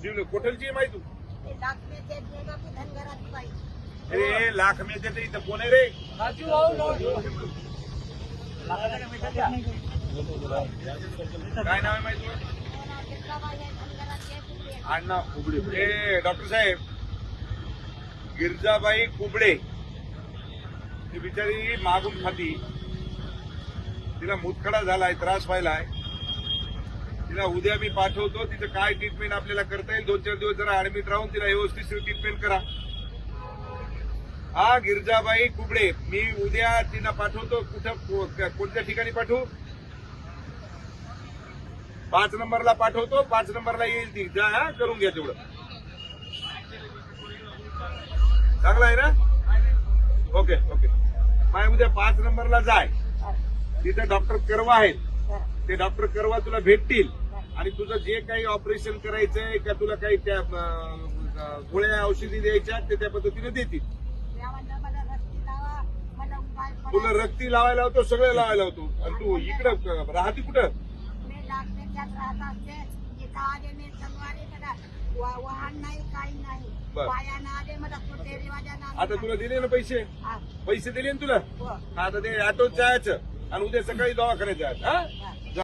शिवलं कोठलची आहे माहिती तू? अरे लाख मेचे ते इथं कोण आहे रे? काय नाव आहे माहिती तुला? अण्णा कुबडे. ए डॉक्टर साहेब गिरजाबाई कुबडे. ती बिचारी मागून खाती. तिला मुतखडा झालाय त्रास व्हायलाय. तिला उद्या मी पाठवतो तिचं काय ट्रीटमेंट आपल्याला करता येईल दोन चार दिवस जरा ऍडमिट राहून तिला व्यवस्थित ट्रीटमेंट करा. हा गिरजाबाई कुबडे मी उद्या तिला पाठवतो कुठं कोणत्या ठिकाणी पाठवू? पाच नंबरला पाठवतो पाच नंबरला येईल ती. जा हा करून घ्या तेवढं. चांगलं आहे ना? Okay okay. माय उद्या पाच नंबरला जाय. तिथे डॉक्टर करवा आहेत ते डॉक्टर करवा तुला भेटतील. आणि तुझं जे काही ऑपरेशन करायचंय का तुला काही त्या गोळ्या औषधी द्यायच्या ते त्या पद्धतीने देतील. तुला. रक्ती लावायला होतो सगळं लावायला होतो. आणि तू इकडं राहते कुठं? आता तुला दिले ना पैसे? हा, पैसे दिले ना तुला? हो. आता ते ऑटोत जायचं आणि उद्या सकाळी दवाखान्यात जायचं हा?